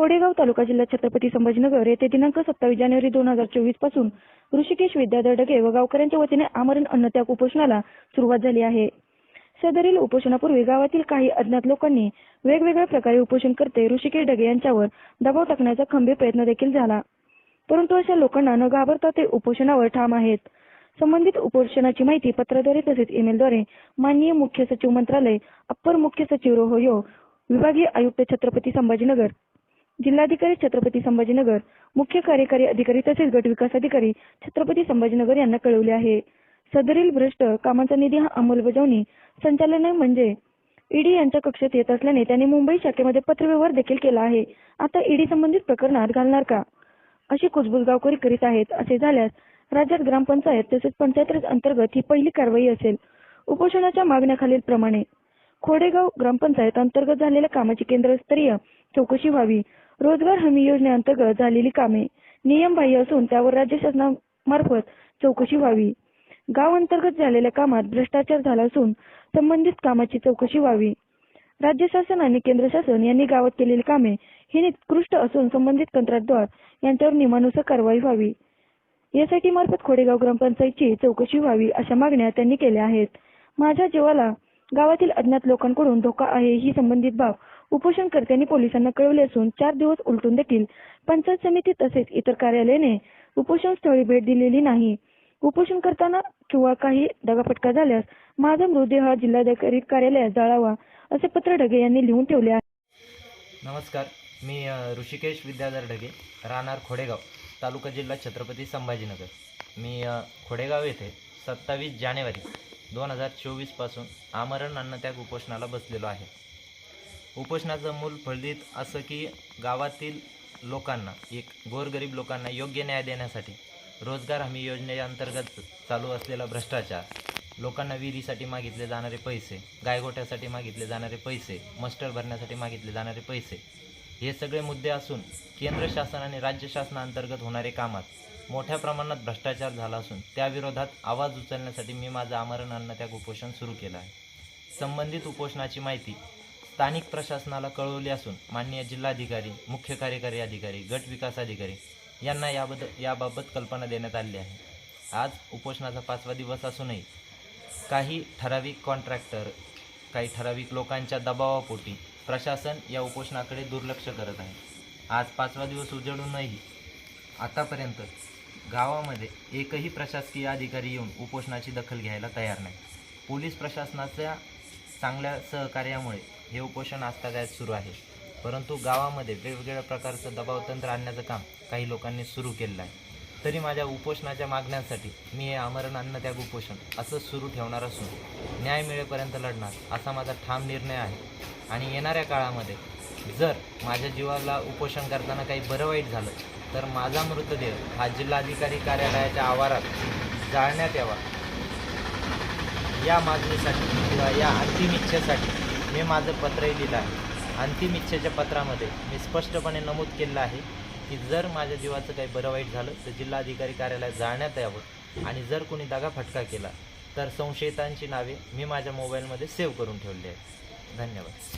कोडेगाव तालुका जिल्हा छत्रपती संभाजीनगर येथे दिनांक सत्तावीस जानेवारी दोन हजार चोवीसपासून ऋषिकेश विद्याधर डगे व गावकऱ्यांच्या वतीने आमरण अन्नत्याग उपोषणाला सुरुवात झाली आहे. सदरील उपोषणापूर्वी गावातील काही अज्ञात लोकांनी वेगवेगळ्या प्रकारे उपोषण करते ऋषिकेश डगे यांच्यावर दबाव टाकण्याचा खंबीर प्रयत्न देखील झाला. परंतु अशा लोकांना न घाबरता ते उपोषणावर ठाम आहेत. संबंधित उपोषणाची माहिती पत्राद्वारे तसेच ईमेलद्वारे माननीय मुख्य सचिव मंत्रालय अप्पर मुख्य सचिव रोहयो विभागीय आयुक्त छत्रपती संभाजीनगर जिल्हाधिकारी छत्रपती संभाजीनगर मुख्य कार्यकारी अधिकारी तसेच गट विकास अधिकारी छत्रपती संभाजीनगर यांना कळवले आहे. सदरील भ्रष्ट कामांचा निधी हा अंमलबजावणी संचालनालय म्हणजे ईडी यांच्या कक्षेत येत असल्याने त्यांनी मुंबई शाखेमध्ये पत्रव्यवहार देखील केला आहे. आता ईडी संबंधित प्रकरणात घालणार का? अशी कुजबूज गावकरी करीत आहेत असे झाल्यास राज्यात ग्रामपंचायत तसेच पंचायत राज अंतर्गत ही पहिली कारवाई असेल. उपोषणाच्या मागण्या खालील प्रमाणे खोडेगाव ग्रामपंचायत अंतर्गत झालेल्या कामाची केंद्रस्तरीय चौकशी व्हावी. रोजगार हमी योजनेअंतर्गत झालेली कामे नियमबाह्य असून त्यावर राज्य शासनामार्फत चौकशी व्हावी. गाव अंतर्गत झालेल्या कामात भ्रष्टाचार झाला असून संबंधित कामाची चौकशी व्हावी. राज्य शासन आणि केंद्र शासन यांनी गावात केलेली कामे ही निकृष्ट असून संबंधित कंत्राटदार यांच्यावर नियमानुसार कारवाई व्हावी. यासाठी मार्फत खोडेगाव ग्रामपंचायतची चौकशी व्हावी अशा मागण्या त्यांनी केल्या आहेत. माझ्या जीवाला गावातील अज्ञात लोकांकडून धोका आहे ही संबंधित बाब उपोषणकर्त्यांनी पोलिसांना कळवली असून चार दिवस उलटून देखील पंचायत समिती तसेच इतर कार्यालयाने उपोषण स्थळी भेट दिलेली नाही. उपोषण करताना किंवा काही दगाफटका झाल्यास माझा मृतदेह जिल्हाधिकारी कार्यालयात जाळावा असे पत्र ढगे यांनी लिहून ठेवले आहे. नमस्कार मी अ, ऋषिकेश विद्याधर ढगे राहणार खोडेगाव तालुका जिल्हा छत्रपती संभाजीनगर. मी अ, खोडेगाव येथे सत्तावीस जानेवारी दोन हजार चोवीसपासून आमरण अन्नत्याग उपोषणाला बसलेलो आहे. उपोषणाचं मूल फळदीत असं की गावातील लोकांना एक गोरगरीब लोकांना योग्य न्याय देण्यासाठी रोजगार हमी योजनेअंतर्गत चालू असलेला भ्रष्टाचार लोकांना विहिरीसाठी मागितले जाणारे पैसे गायगोट्यासाठी मागितले जाणारे पैसे मस्टर भरण्यासाठी मागितले जाणारे पैसे हे सगळे मुद्दे असून केंद्र शासन आणि राज्य शासनाअंतर्गत होणारे कामात मोठ्या प्रमाणात भ्रष्टाचार झाला असून त्याविरोधात आवाज उचलण्यासाठी मी माझं आमरण अन्नत्याग उपोषण सुरू केलं आहे. संबंधित उपोषणाची माहिती स्थानिक प्रशासनाला कळवली असून माननीय जिल्हाधिकारी मुख्य कार्यकारी अधिकारी गट विकास अधिकारी यांना याबद्दल याबाबत कल्पना देण्यात आली आहे. आज उपोषणाचा पाचवा दिवस असूनही काही ठराविक कॉन्ट्रॅक्टर काही ठराविक लोकांच्या दबावापोटी प्रशासन या उपोषणाकडे दुर्लक्ष करत आहे. आज पाचवा दिवस उजळूनही आतापर्यंत गावामध्ये एकही प्रशासकीय अधिकारी येऊन उपोषणाची दखल घ्यायला तयार नाही. पोलीस प्रशासनाच्या चांगल्या सहकार्यामुळे हे उपोषण आजतागायत सुरू आहे. परंतु गावामध्ये वेगवेगळ्या प्रकारचं दबावतंत्र आणण्याचं काम काही लोकांनी सुरू केलेलं आहे. तरी माझ्या उपोषणाच्या मागण्यांसाठी मी हे आमरण अन्नत्याग उपोषण असंच सुरू ठेवणार असून न्याय मिळेपर्यंत लढणार असा माझा ठाम निर्णय आहे. आणि येणाऱ्या काळामध्ये जर माझ्या जीवाला उपोषण करताना काही बरं वाईट झालं तर माझा मृतदेह हा जिल्हाधिकारी कार्यालयाच्या आवारात जाळण्यात यावा. या मागणीसाठी किंवा या अंतिम इच्छेसाठी मी माझं पत्रही लिहिलं आहे. अंतिम इच्छेच्या पत्रामध्ये मी स्पष्टपणे नमूद केलं आहे की जर माझ्या जीवाचं काही बरं वाईट झालं तर जिल्हाधिकारी कार्यालयात जाण्यात यावं आणि जर कोणी दगाफटका केला तर संशयितांची नावे मी माझ्या मोबाईलमध्ये सेव्ह करून ठेवली आहेत. धन्यवाद.